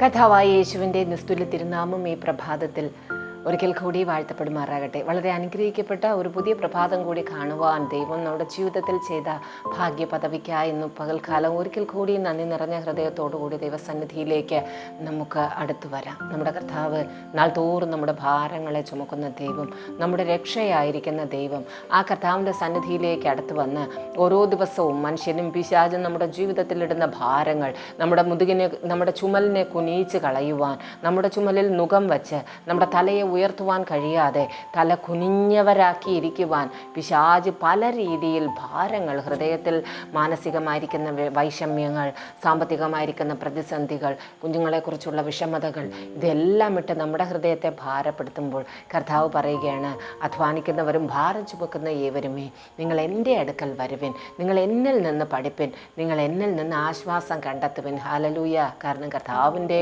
കഥാവായ യേശുവിന്റെ നിസ്തുല തിരുനാമം ഈ പ്രഭാതത്തിൽ ഒരിക്കൽ കൂടി വാഴ്ത്തപ്പെടുമാറാകട്ടെ. വളരെ അനുഗ്രഹിക്കപ്പെട്ട ഒരു പുതിയ പ്രഭാതം കൂടി കാണുവാൻ ദൈവം നമ്മുടെ ജീവിതത്തിൽ ചെയ്ത ഭാഗ്യ പദവിക്കായി പകൽക്കാലം. ഒരിക്കൽ കൂടി നന്ദി നിറഞ്ഞ ഹൃദയത്തോടുകൂടി ദൈവസന്നിധിയിലേക്ക് നമുക്ക് അടുത്തു വരാം. നമ്മുടെ കർത്താവ് നാൾതോറും നമ്മുടെ ഭാരങ്ങളെ ചുമക്കുന്ന ദൈവം നമ്മുടെ രക്ഷയായിരിക്കുന്ന ദൈവം ആ കർത്താവിന്റെ സന്നിധിയിലേക്ക് അടുത്ത് വന്ന് ഓരോ ദിവസവും മനുഷ്യനും പിശാചും നമ്മുടെ ജീവിതത്തിലിടുന്ന ഭാരങ്ങൾ നമ്മുടെ മുതുകിനെ നമ്മുടെ ചുമലിനെ കുനിയിച്ച് കളയുവാൻ നമ്മുടെ ചുമലിൽ നുകം വച്ച് നമ്മുടെ തലയെ ഉയർത്തുവാൻ കഴിയാതെ തല കുനിഞ്ഞവരാക്കിയിരിക്കുവാൻ പിശാജ് പല രീതിയിൽ ഭാരങ്ങൾ ഹൃദയത്തിൽ മാനസികമായിരിക്കുന്ന വൈഷമ്യങ്ങൾ സാമ്പത്തികമായിരിക്കുന്ന പ്രതിസന്ധികൾ കുഞ്ഞുങ്ങളെക്കുറിച്ചുള്ള വിഷമതകൾ ഇതെല്ലാം ഇട്ട് നമ്മുടെ ഹൃദയത്തെ ഭാരപ്പെടുത്തുമ്പോൾ കർത്താവ് പറയുകയാണ് അധ്വാനിക്കുന്നവരും ഭാരം ചുമക്കുന്ന ഏവരുമേ നിങ്ങൾ എന്റെ അടുക്കൽ വരുവിൻ നിങ്ങൾ എന്നിൽ നിന്ന് പഠിപ്പിൻ നിങ്ങൾ എന്നിൽ നിന്ന് ആശ്വാസം കണ്ടെത്തുവിൻ. ഹാലലൂയ കാരണം കർത്താവിന്റെ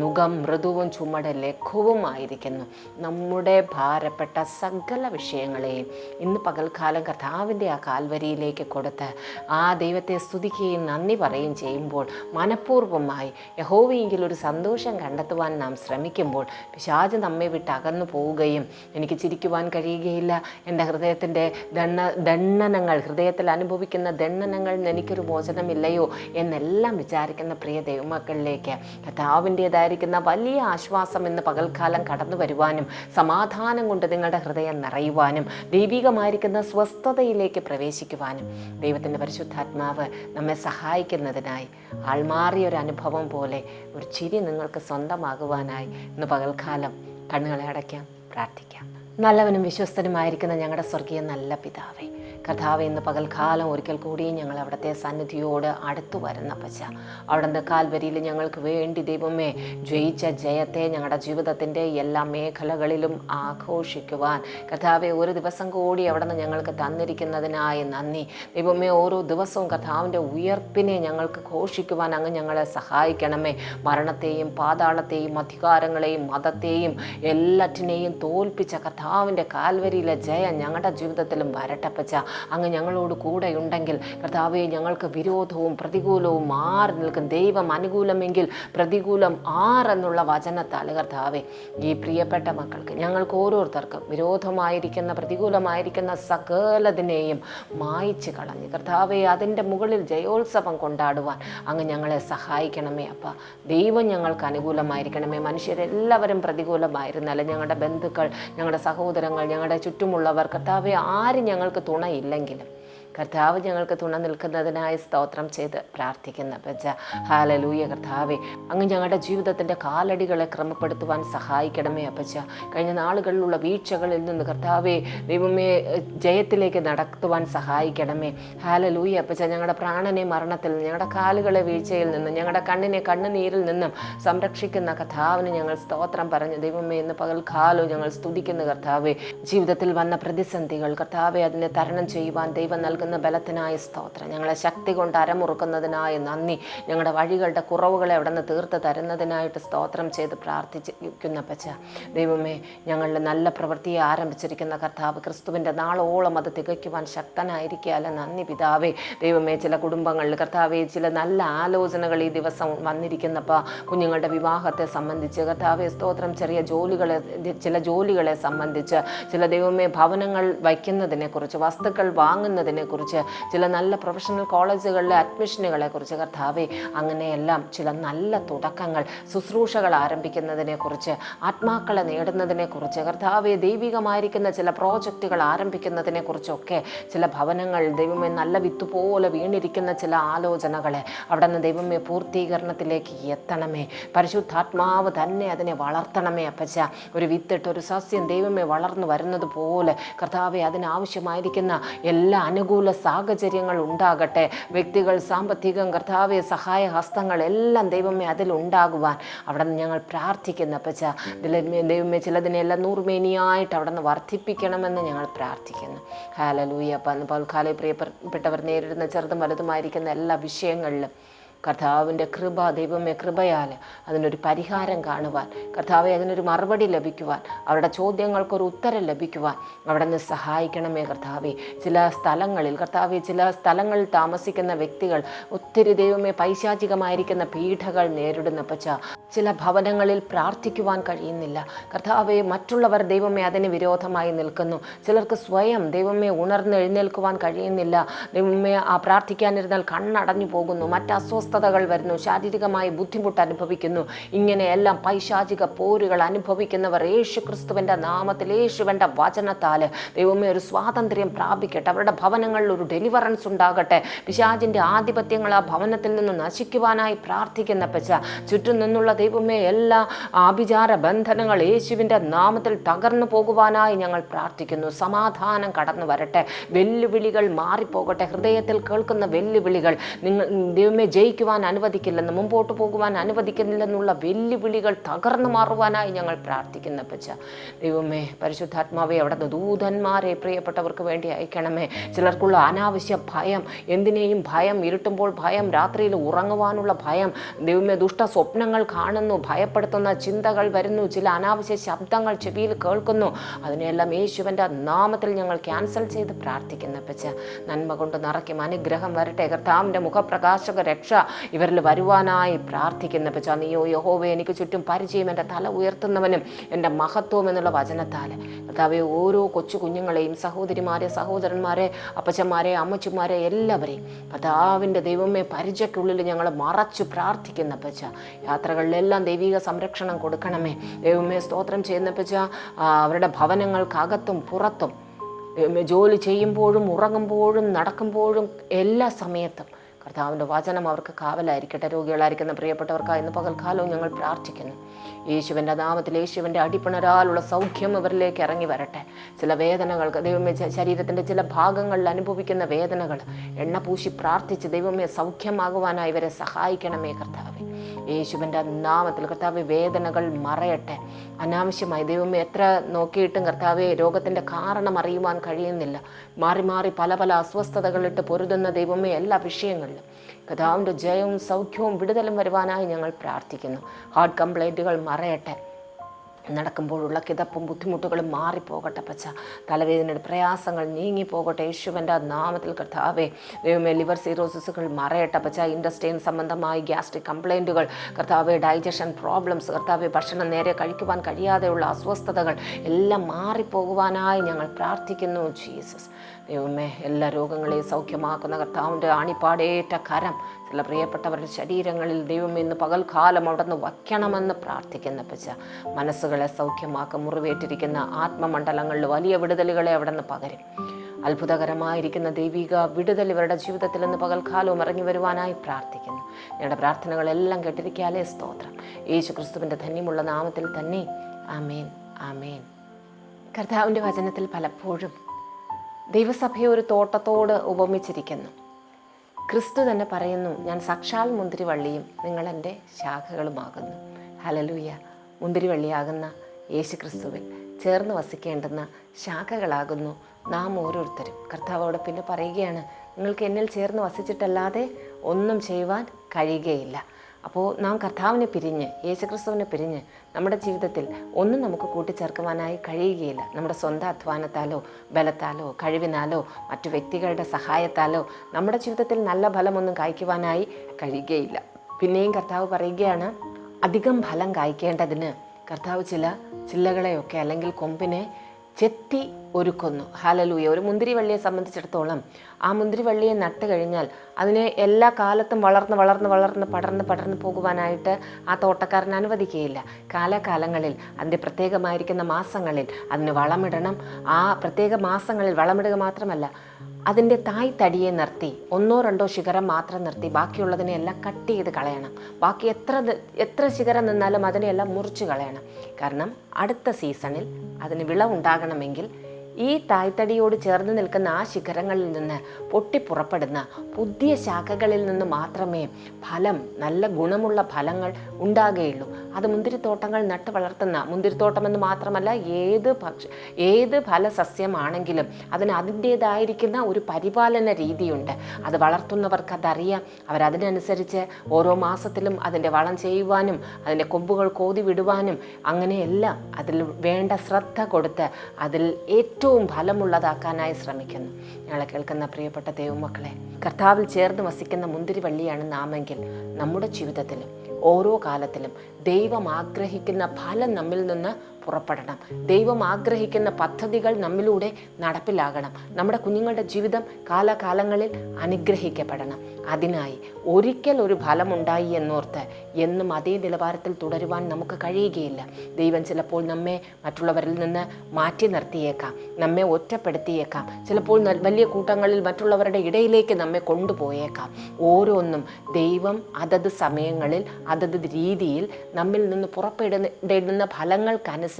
നുഖം മൃദുവും ചുമട് ലഘുവുമായിരിക്കുന്നു. നമ്മുടെ ഭാരപ്പെട്ട സകല വിഷയങ്ങളെയും ഇന്ന് പകൽക്കാലം കർത്താവിന്റെ ആ കാൽവരിയിലേക്ക് കൊടുത്ത് ആ ദൈവത്തെ സ്തുതിക്കുകയും നന്ദി പറയുകയും ചെയ്യുമ്പോൾ മനഃപൂർവമായി യഹോവിയെങ്കിൽ ഒരു സന്തോഷം കണ്ടെത്തുവാൻ നാം ശ്രമിക്കുമ്പോൾ പിശാജ് നമ്മെ വിട്ട് അകന്നു പോവുകയും എനിക്ക് ചിരിക്കുവാൻ കഴിയുകയില്ല. എന്റെ ഹൃദയത്തിന്റെ ദണ്ണ ദണ്ണനങ്ങൾ ഹൃദയത്തിൽ അനുഭവിക്കുന്ന ദണ്ണനങ്ങൾ എനിക്കൊരു മോചനമില്ലയോ എന്നെല്ലാം വിചാരിക്കുന്ന പ്രിയ ദൈവമക്കളിലേക്ക് കഥാവിന്റേതായിരിക്കുന്ന വലിയ ആശ്വാസം ഇന്ന് പകൽക്കാലം കടന്നു വരുവാനും സമാധാനം കൊണ്ട് നിങ്ങളുടെ ഹൃദയം നിറയുവാനും ദൈവികമായിരിക്കുന്ന സ്വസ്ഥതയിലേക്ക് പ്രവേശിക്കുവാനും ദൈവത്തിന്റെ പരിശുദ്ധാത്മാവ് നമ്മെ സഹായിക്കുന്നതിനായി ആൾമാറിയ ഒരു അനുഭവം പോലെ ഒരു ചിരി നിങ്ങൾക്ക് സ്വന്തമാകുവാനായി ഇന്ന് പകൽക്കാലം കണ്ണുകളെ അടയ്ക്കാം പ്രാർത്ഥിക്കാം. നല്ലവനും വിശ്വസ്തനുമായിരിക്കുന്ന ഞങ്ങളുടെ സ്വർഗീയ നല്ല പിതാവേ കഥാവ് ഇന്ന് പകൽക്കാലം ഒരിക്കൽ കൂടി ഞങ്ങൾ അവിടുത്തെ സന്നിധിയോട് അടുത്തു വരുന്ന പച്ച അവിടുന്ന് കാൽവരിയിൽ ഞങ്ങൾക്ക് വേണ്ടി ദൈവമേ ജയിച്ച ജയത്തെ ഞങ്ങളുടെ ജീവിതത്തിന്റെ എല്ലാ മേഖലകളിലും ആഘോഷിക്കുവാൻ. കഥാവെ ഒരു ദിവസം കൂടി അവിടുന്ന് ഞങ്ങൾക്ക് തന്നിരിക്കുന്നതിനായി നന്ദി. ദൈവമേ ഓരോ ദിവസവും കഥാവിന്റെ ഉയർപ്പിനെ ഞങ്ങൾക്ക് ഘോഷിക്കുവാൻ അങ്ങ് ഞങ്ങളെ സഹായിക്കണമേ. മരണത്തെയും പാതാളത്തെയും അധികാരങ്ങളെയും മതത്തെയും എല്ലാറ്റിനെയും തോൽപ്പിച്ച കഥാവിന്റെ കാൽവരിയിലെ ജയം ഞങ്ങളുടെ ജീവിതത്തിലും വരട്ടപ്പച്ച അങ്ങ് ഞങ്ങളോട് കൂടെ ഉണ്ടെങ്കിൽ കർത്താവെ ഞങ്ങൾക്ക് വിരോധവും പ്രതികൂലവും മാറി നിൽക്കും. ദൈവം അനുകൂലമെങ്കിൽ പ്രതികൂലം ആറെന്നുള്ള വചനത്താൽ കർത്താവെ ഈ പ്രിയപ്പെട്ട മക്കൾക്ക് ഞങ്ങൾക്ക് ഓരോരുത്തർക്കും വിരോധമായിരിക്കുന്ന പ്രതികൂലമായിരിക്കുന്ന സകലതിനെയും മായിച്ച് കളഞ്ഞ് കർത്താവെ അതിന്റെ മുകളിൽ ജയോത്സവം കൊണ്ടാടുവാൻ അങ്ങ് ഞങ്ങളെ സഹായിക്കണമേ അപ്പ. ദൈവം ഞങ്ങൾക്ക് അനുകൂലമായിരിക്കണമേ. മനുഷ്യരെല്ലാവരും പ്രതികൂലമായിരുന്നാലും ഞങ്ങളുടെ ബന്ധുക്കൾ ഞങ്ങളുടെ സഹോദരങ്ങൾ ഞങ്ങളുടെ ചുറ്റുമുള്ളവർ കർത്താവെ ആരും ഞങ്ങൾക്ക് തുണയില്ലെങ്കിലും കർത്താവ് ഞങ്ങൾക്ക് തുണ നിൽക്കുന്നതിനായി സ്തോത്രം ചെയ്ത് പ്രാർത്ഥിക്കുന്ന. പച്ച ഹാലലൂയ കർത്താവെ അങ്ങ് ഞങ്ങളുടെ ജീവിതത്തിന്റെ കാലടികളെ ക്രമപ്പെടുത്തുവാൻ സഹായിക്കണമേ അപ്പച്ച. കഴിഞ്ഞ നാളുകളിലുള്ള വീഴ്ചകളിൽ നിന്ന് കർത്താവെ ദൈവമേ ജയത്തിലേക്ക് നടത്തുവാൻ സഹായിക്കണമേ. ഹാലലൂയ അപ്പച്ച ഞങ്ങളുടെ പ്രാണനെ മരണത്തിൽ നിന്ന് ഞങ്ങളുടെ കാലുകളെ വീഴ്ചയിൽ നിന്നും ഞങ്ങളുടെ കണ്ണിനെ കണ്ണുനീരിൽ നിന്നും സംരക്ഷിക്കുന്ന കർത്താവിന് ഞങ്ങൾ സ്തോത്രം പറഞ്ഞു. ദൈവമേ ഇന്ന് പകൽക്കാലവും ഞങ്ങൾ സ്തുതിക്കുന്ന കർത്താവെ. ജീവിതത്തിൽ വന്ന പ്രതിസന്ധികൾ കർത്താവെ അതിനെ തരണം ചെയ്യുവാൻ ദൈവം നൽകുന്ന ബലത്തിനായ സ്തോത്രം. ഞങ്ങളെ ശക്തി കൊണ്ട് അരമുറുക്കുന്നതിനായി നന്ദി. ഞങ്ങളുടെ വഴികളുടെ കുറവുകളെ അവിടെ നിന്ന് തീർത്ത് തരുന്നതിനായിട്ട് സ്തോത്രം ചെയ്ത് പ്രാർത്ഥിച്ചിരിക്കുന്ന പച്ച ദൈവമേ ഞങ്ങളുടെ നല്ല പ്രവൃത്തിയെ ആരംഭിച്ചിരിക്കുന്ന കർത്താവ് ക്രിസ്തുവിന്റെ നാളോളം അത് തികയ്ക്കുവാൻ ശക്തനായിരിക്കുകയല്ല നന്ദി പിതാവേ. ദൈവമേ ചില കുടുംബങ്ങളിൽ കർത്താവെ ചില നല്ല ആലോചനകൾ ഈ ദിവസം വന്നിരിക്കുന്നപ്പോൾ കുഞ്ഞുങ്ങളുടെ വിവാഹത്തെ സംബന്ധിച്ച് കർത്താവെ സ്തോത്രം ചെറിയ ജോലികളെ ചില ജോലികളെ സംബന്ധിച്ച് ചില ദൈവമേ ഭവനങ്ങൾ വയ്ക്കുന്നതിനെക്കുറിച്ച് വസ്തുക്കൾ വാങ്ങുന്നതിനെക്കുറിച്ച് ചില നല്ല പ്രൊഫഷണൽ കോളേജുകളിലെ അഡ്മിഷനുകളെ കുറിച്ച് കർത്താവെ അങ്ങനെയെല്ലാം ചില നല്ല തുടക്കങ്ങൾ ശുശ്രൂഷകൾ ആരംഭിക്കുന്നതിനെക്കുറിച്ച് ആത്മാക്കളെ നേടുന്നതിനെക്കുറിച്ച് കർത്താവെ ദൈവികമായിരിക്കുന്ന ചില പ്രോജക്റ്റുകൾ ആരംഭിക്കുന്നതിനെക്കുറിച്ചൊക്കെ ചില ഭവനങ്ങൾ ദൈവമേ നല്ല വിത്ത് പോലെ വീണിരിക്കുന്ന ചില ആലോചനകളെ അവിടെ നിന്ന് ദൈവമേ പൂർത്തീകരണത്തിലേക്ക് എത്തണമേ. പരിശുദ്ധാത്മാവ് തന്നെ അതിനെ വളർത്തണമേ അപ്പച്ച. ഒരു വിത്തിട്ട് ഒരു സസ്യം ദൈവമേ വളർന്നു വരുന്നത് പോലെ കർത്താവെ അതിനാവശ്യമായിരിക്കുന്ന എല്ലാ അനുകൂല സാഹചര്യങ്ങൾ ഉണ്ടാകട്ടെ. വ്യക്തികൾ സാമ്പത്തികം കർത്താവെ സഹായ ഹസ്തങ്ങൾ എല്ലാം ദൈവമേ അതിലുണ്ടാകുവാൻ അവിടെ നിന്ന് ഞങ്ങൾ പ്രാർത്ഥിക്കുന്നു അപ്പച്ച. ദൈവമേ ചിലതിനെല്ലാം നൂറുമേനിയായിട്ട് അവിടെ നിന്ന് വർദ്ധിപ്പിക്കണമെന്ന് ഞങ്ങൾ പ്രാർത്ഥിക്കുന്നു. ഹാലലൂയ പൽക്കാലെ പൽക്കാല പ്രിയപ്പെട്ടവർ നേരിടുന്ന ചെറുതും വലുതുമായിരിക്കുന്ന എല്ലാ വിഷയങ്ങളിലും കർത്താവിന്റെ കൃപ ദൈവമേ കൃപയാൽ അതിനൊരു പരിഹാരം കാണുവാൻ കർത്താവെ അതിനൊരു മറുപടി ലഭിക്കുവാൻ അവരുടെ ചോദ്യങ്ങൾക്കൊരു ഉത്തരം ലഭിക്കുവാൻ അവിടെ നിന്ന് സഹായിക്കണമേ കർത്താവെ. ചില സ്ഥലങ്ങളിൽ കർത്താവെ ചില സ്ഥലങ്ങളിൽ താമസിക്കുന്ന വ്യക്തികൾ ഒത്തിരി ദൈവമേ പൈശാചികമായിരിക്കുന്ന പീഠകൾ നേരിടുന്ന പച്ച ചില ഭവനങ്ങളിൽ പ്രാർത്ഥിക്കുവാൻ കഴിയുന്നില്ല. കർത്താവെ മറ്റുള്ളവർ ദൈവമേ അതിന് വിരോധമായി നിൽക്കുന്നു. ചിലർക്ക് സ്വയം ദൈവമേ ഉണർന്ന് എഴുന്നേൽക്കുവാൻ കഴിയുന്നില്ല. ദൈവമേ ആ പ്രാർത്ഥിക്കാനിരുന്നാൽ കണ്ണടഞ്ഞു പോകുന്നു. മറ്റ് അസ്വസ്ഥതകൾ വരുന്നു. ശാരീരികമായി ബുദ്ധിമുട്ട് അനുഭവിക്കുന്നു. ഇങ്ങനെയെല്ലാം പൈശാചിക പോരുകൾ അനുഭവിക്കുന്നവർ യേശു ക്രിസ്തുവിന്റെ നാമത്തിൽ യേശുവിന്റെ വചനത്താൽ ദൈവമേ ഒരു സ്വാതന്ത്ര്യം പ്രാപിക്കട്ടെ. അവരുടെ ഭവനങ്ങളിൽ ഒരു ഡെലിവറൻസ് ഉണ്ടാകട്ടെ. പിശാചിന്റെ ആധിപത്യങ്ങൾ ആ ഭവനത്തിൽ നിന്ന് നശിക്കുവാനായി പ്രാർത്ഥിക്കുന്ന പച്ച ചുറ്റും നിന്നുള്ള ദൈവമേ എല്ലാ ആഭിചാര ബന്ധനങ്ങൾ യേശുവിന്റെ നാമത്തിൽ തകർന്നു പോകുവാനായി ഞങ്ങൾ പ്രാർത്ഥിക്കുന്നു. സമാധാനം കടന്നു വരട്ടെ. വെല്ലുവിളികൾ മാറിപ്പോകട്ടെ. ഹൃദയത്തിൽ കേൾക്കുന്ന വെല്ലുവിളികൾ നിങ്ങൾ ദൈവമേ ജയിക്കുവാൻ അനുവദിക്കില്ലെന്ന് മുമ്പോട്ട് പോകുവാൻ അനുവദിക്കുന്നില്ലെന്നുള്ള വെല്ലുവിളികൾ തകർന്നു മാറുവാനായി ഞങ്ങൾ പ്രാർത്ഥിക്കുന്ന പച്ച ദൈവമേ പരിശുദ്ധാത്മാവെ അവിടെ ദൂതന്മാരെ പ്രിയപ്പെട്ടവർക്ക് വേണ്ടി അയക്കണമേ. ചിലർക്കുള്ള അനാവശ്യ ഭയം എന്തിനേയും ഭയം ഇരുട്ടുമ്പോൾ ഭയം രാത്രിയിൽ ഉറങ്ങുവാനുള്ള ഭയം. ദൈവമേ ദുഷ്ട സ്വപ്നങ്ങൾ കാണുന്നു ഭയപ്പെടുത്തുന്ന ചിന്തകൾ വരുന്നു ചില അനാവശ്യ ശബ്ദങ്ങൾ ചെവിയിൽ കേൾക്കുന്നു. അതിനെല്ലാം യേശുവിന്റെ നാമത്തിൽ ഞങ്ങൾ ക്യാൻസൽ ചെയ്ത് പ്രാർത്ഥിക്കുന്ന പച്ച നന്മ കൊണ്ട് നിറയ്ക്കും അനുഗ്രഹം വരട്ടെ. കർത്താവിന്റെ മുഖപ്രകാശക രക്ഷ ഇവരിൽ വരുവാനായി പ്രാർത്ഥിക്കുന്ന പച്ച നീയോ യഹോവേ എനിക്ക് ചുറ്റും പരിചയം എന്റെ തല ഉയർത്തുന്നവനും എന്റെ മഹത്വം എന്നുള്ള വചനത്താൽ. കർത്താവെ ഓരോ കൊച്ചു കുഞ്ഞുങ്ങളെയും സഹോദരിമാരെ സഹോദരന്മാരെ അപ്പച്ചന്മാരെ അമ്മച്ചിമാരെ എല്ലാവരെയും കർത്താവിന്റെ ദൈവമേ പരിചയക്കുള്ളിൽ ഞങ്ങൾ മറച്ചു പ്രാർത്ഥിക്കുന്ന പച്ച യാത്രകളിലെല്ലാം ദൈവിക സംരക്ഷണം കൊടുക്കണമേ. ദൈവമേ സ്തോത്രം ചെയ്യുന്ന പച്ച അവരുടെ ഭവനങ്ങൾക്കകത്തും പുറത്തും ജോലി ചെയ്യുമ്പോഴും ഉറങ്ങുമ്പോഴും നടക്കുമ്പോഴും എല്ലാ സമയത്തും കർത്താവിന്റെ വചനം അവർക്ക് കാവലായിരിക്കട്ടെ. രോഗികളായിരിക്കുന്ന പ്രിയപ്പെട്ടവർക്കായി ഇന്ന് പകൽക്കാലവും ഞങ്ങൾ പ്രാർത്ഥിക്കുന്നു. യേശുവിന്റെ നാമത്തിൽ യേശുവിന്റെ അടിപ്പിണരാലുള്ള സൗഖ്യം ഇവരിലേക്ക് ഇറങ്ങി വരട്ടെ. ചില വേദനകൾക്ക് ദൈവമേ ശരീരത്തിന്റെ ചില ഭാഗങ്ങളിൽ അനുഭവിക്കുന്ന വേദനകൾ എണ്ണ പൂശി പ്രാർത്ഥിച്ച് ദൈവമേ സൗഖ്യമാകുവാനായി ഇവരെ സഹായിക്കണമേ കർത്താവെ. യേശുവിന്റെ നാമത്തിൽ കർത്താവ് വേദനകൾ മറയട്ടെ. അനാവശ്യമായി ദൈവമേ എത്ര നോക്കിയിട്ടും കർത്താവെ രോഗത്തിന്റെ കാരണം അറിയുവാൻ കഴിയുന്നില്ല. മാറി മാറി പല പല അസ്വസ്ഥതകളിട്ട് പൊരുതുന്ന ദൈവമേ എല്ലാ വിഷയങ്ങളിലും കർത്താവിന്റെ ജയവും സൗഖ്യവും വിടുതലും വരുവാനായി ഞങ്ങൾ പ്രാർത്ഥിക്കുന്നു. ഹാർട്ട് കംപ്ലൈന്റുകൾ മറയട്ടെ. നടക്കുമ്പോഴുള്ള കിതപ്പും ബുദ്ധിമുട്ടുകളും മാറിപ്പോകട്ടെ പച്ച തലവേദനയുടെ പ്രയാസങ്ങൾ നീങ്ങിപ്പോകട്ടെ യേശുവിന്റെ നാമത്തിൽ കർത്താവേ. ദൈവമേ ലിവർ സീറോസിസുകൾ മറയട്ടെ പച്ച ഇൻഡസ്ട്രീൻ സംബന്ധമായി ഗ്യാസ്ട്രിക് കംപ്ലൈന്റുകൾ കർത്താവെ ഡൈജഷൻ പ്രോബ്ലംസ് കർത്താവെ ഭക്ഷണം നേരെ കഴിക്കുവാൻ കഴിയാതെയുള്ള അസ്വസ്ഥതകൾ എല്ലാം മാറിപ്പോകുവാനായി ഞങ്ങൾ പ്രാർത്ഥിക്കുന്നു. ജീസസ്. ദൈവമേ എല്ലാ രോഗങ്ങളെയും സൗഖ്യമാക്കുന്ന കർത്താവിന്റെ ആണിപ്പാടേറ്റ കരം ചില പ്രിയപ്പെട്ടവരുടെ ശരീരങ്ങളിൽ ദൈവം ഇന്ന് പകൽക്കാലം അവിടെ നിന്ന് വയ്ക്കണമെന്ന് പ്രാർത്ഥിക്കുന്ന പച്ച മനസ്സുകളെ സൗഖ്യമാക്കും മുറിവേറ്റിരിക്കുന്ന ആത്മമണ്ഡലങ്ങളിൽ വലിയ വിടുതലുകളെ അവിടെ നിന്ന് പകരും. അത്ഭുതകരമായിരിക്കുന്ന ദൈവിക വിടുതൽ ഇവരുടെ ജീവിതത്തിൽ നിന്ന് പകൽക്കാലവും ഇറങ്ങി വരുവാനായി പ്രാർത്ഥിക്കുന്നു. ഞങ്ങളുടെ പ്രാർത്ഥനകളെല്ലാം കേട്ടിരിക്കാലേ സ്തോത്രം. യേശു ക്രിസ്തുവിന്റെ ധന്യമുള്ള നാമത്തിൽ തന്നെ ആമേൻ ആമേൻ. കർത്താവിന്റെ വചനത്തിൽ പലപ്പോഴും ദൈവസഭയെ ഒരു തോട്ടത്തോട് ഉപമിച്ചിരിക്കുന്നു. ക്രിസ്തു തന്നെ പറയുന്നു ഞാൻ സാക്ഷാൽ മുന്തിരിവള്ളിയും നിങ്ങൾ എന്റെ ശാഖകളുമാകുന്നു. ഹലലൂയ മുന്തിരിവള്ളിയാകുന്ന യേശുക്രിസ്തുവിൽ ചേർന്ന് വസിക്കേണ്ടുന്ന ശാഖകളാകുന്നു നാം ഓരോരുത്തരും. കർത്താവോട് പിന്നെ പറയുകയാണ് നിങ്ങൾക്ക് എന്നിൽ ചേർന്ന് വസിച്ചിട്ടല്ലാതെ ഒന്നും ചെയ്യുവാൻ കഴിയുകയില്ല. അപ്പോൾ നാം കർത്താവിനെ പിരിഞ്ഞ് യേശുക്രിസ്തുവിനെ പിരിഞ്ഞ് നമ്മുടെ ജീവിതത്തിൽ ഒന്നും നമുക്ക് കൂട്ടിച്ചേർക്കുവാനായി കഴിയുകയില്ല. നമ്മുടെ സ്വന്തം അധ്വാനത്താലോ ബലത്താലോ കഴിവിനാലോ മറ്റു വ്യക്തികളുടെ സഹായത്താലോ നമ്മുടെ ജീവിതത്തിൽ നല്ല ഫലമൊന്നും കായ്ക്കുവാനായി കഴിയുകയില്ല. പിന്നെയും കർത്താവ് പറയുകയാണ് അധികം ഫലം കായ്ക്കേണ്ടതിന് കർത്താവ് ചില ചില്ലകളെയൊക്കെ അല്ലെങ്കിൽ കൊമ്പിനെ ചെത്തി ഒരുക്കുന്നു. ഹാലലൂയ ഒരു മുന്തിരിവള്ളിയെ സംബന്ധിച്ചിടത്തോളം ആ മുന്തിരിവള്ളിയെ നട്ട് കഴിഞ്ഞാൽ അതിനെ എല്ലാ കാലത്തും വളർന്ന് വളർന്ന് വളർന്ന് പടർന്ന് പടർന്ന് പോകുവാനായിട്ട് ആ തോട്ടക്കാരൻ അനുവദിക്കുകയില്ല. കാലാകാലങ്ങളിൽ അതിന്റെ പ്രത്യേകമായിരിക്കുന്ന മാസങ്ങളിൽ അതിന് വളമിടണം. ആ പ്രത്യേക മാസങ്ങളിൽ വളമിടുക മാത്രമല്ല അതിന്റെ തായ് തടിയെ നിർത്തി ഒന്നോ രണ്ടോ ശിഖരം മാത്രം നിർത്തി ബാക്കിയുള്ളതിനെ എല്ലാം കട്ട് ചെയ്ത് കളയണം. ബാക്കി എത്ര എത്ര ശിഖരം നിന്നാലും അതിനെയെല്ലാം മുറിച്ച് കളയണം. കാരണം അടുത്ത സീസണിൽ അതിന് വിളവുണ്ടാകണമെങ്കിൽ ഈ തായ്തടിയോട് ചേർന്ന് നിൽക്കുന്ന ആ ശിഖരങ്ങളിൽ നിന്ന് പൊട്ടിപ്പുറപ്പെടുന്ന പുതിയ ശാഖകളിൽ നിന്ന് മാത്രമേ ഫലം നല്ല ഗുണമുള്ള ഫലങ്ങൾ ഉണ്ടാകുകയുള്ളൂ. അത് മുന്തിരിത്തോട്ടങ്ങൾ നട്ട് വളർത്തുന്ന മുന്തിരിത്തോട്ടമെന്ന് മാത്രമല്ല ഏത് ഭക്ഷ ഏത് ഫലസസ്യമാണെങ്കിലും അതിന് അതിന്റേതായിരിക്കുന്ന ഒരു പരിപാലന രീതിയുണ്ട്. അത് വളർത്തുന്നവർക്ക് അതറിയാം. അവരതിനനുസരിച്ച് ഓരോ മാസത്തിലും അതിന്റെ വളം ചെയ്യുവാനും അതിന്റെ കൊമ്പുകൾ കോതി വിടുവാനും അങ്ങനെയെല്ലാം അതിൽ വേണ്ട ശ്രദ്ധ കൊടുത്ത് അതിൽ ഏറ്റവും ഫലമുള്ളതാക്കാനായി ശ്രമിക്കുന്നു. ഞങ്ങളെ കേൾക്കുന്ന പ്രിയപ്പെട്ട ദൈവമക്കളെ കർത്താവിൽ ചേർന്ന് വസിക്കുന്ന മുന്തിരിവള്ളിയാണ് നാമെങ്കിൽ നമ്മുടെ ജീവിതത്തിലും ഓരോ കാലത്തിലും ദൈവം ആഗ്രഹിക്കുന്ന ഫലം നമ്മിൽ നിന്ന് പുറപ്പെടണം. ദൈവം ആഗ്രഹിക്കുന്ന പദ്ധതികൾ നമ്മിലൂടെ നടപ്പിലാകണം. നമ്മുടെ കുഞ്ഞുങ്ങളുടെ ജീവിതം കാലകാലങ്ങളിൽ അനുഗ്രഹിക്കപ്പെടണം. അതിനായി ഒരിക്കൽ ഒരു ഫലമുണ്ടായി എന്നോർത്ത് എന്നും അതേ നിലവാരത്തിൽ തുടരുവാൻ നമുക്ക് കഴിയുകയില്ല. ദൈവം ചിലപ്പോൾ നമ്മെ മറ്റുള്ളവരിൽ നിന്ന് മാറ്റി നിർത്തിയേക്കാം. നമ്മെ ഒറ്റപ്പെടുത്തിയേക്കാം. ചിലപ്പോൾ വലിയ കൂട്ടങ്ങളിൽ മറ്റുള്ളവരുടെ ഇടയിലേക്ക് നമ്മെ കൊണ്ടുപോയേക്കാം. ഓരോന്നും ദൈവം അതത് സമയങ്ങളിൽ അതത് രീതിയിൽ നമ്മിൽ നിന്ന് പുറപ്പെടുന്ന ഫലങ്ങൾക്കനുസരിച്ച്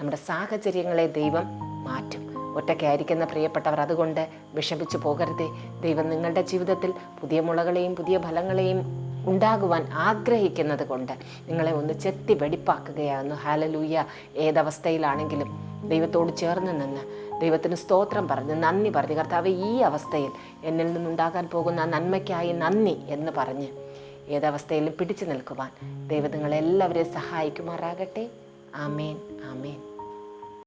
നമ്മുടെ സാഹചര്യങ്ങളെ ദൈവം മാറ്റും. ഒറ്റയ്ക്കായിരിക്കുന്ന പ്രിയപ്പെട്ടവർ അതുകൊണ്ട് വിഷമിച്ചു പോകരുതേ. ദൈവം നിങ്ങളുടെ ജീവിതത്തിൽ പുതിയ മുളകളെയും പുതിയ ഫലങ്ങളെയും ഉണ്ടാകുവാൻ ആഗ്രഹിക്കുന്നത് കൊണ്ട് നിങ്ങളെ ഒന്ന് ചെത്തി വെടിപ്പാക്കുകയാകുന്നു ഹാലലൂയ ഏതവസ്ഥയിലാണെങ്കിലും ദൈവത്തോട് ചേർന്ന് നിന്ന് ദൈവത്തിന് സ്തോത്രം പറഞ്ഞ് നന്ദി പറഞ്ഞ് കർത്താവ് ഈ അവസ്ഥയിൽ എന്നിൽ നിന്നുണ്ടാകാൻ പോകുന്ന നന്മയ്ക്കായി നന്ദി എന്ന് പറഞ്ഞ് ഏതവസ്ഥയിലും പിടിച്ചു നിൽക്കുവാൻ ദൈവം നിങ്ങളെല്ലാവരെയും സഹായിക്കുമാറാകട്ടെ. ആമേൻ ആമേൻ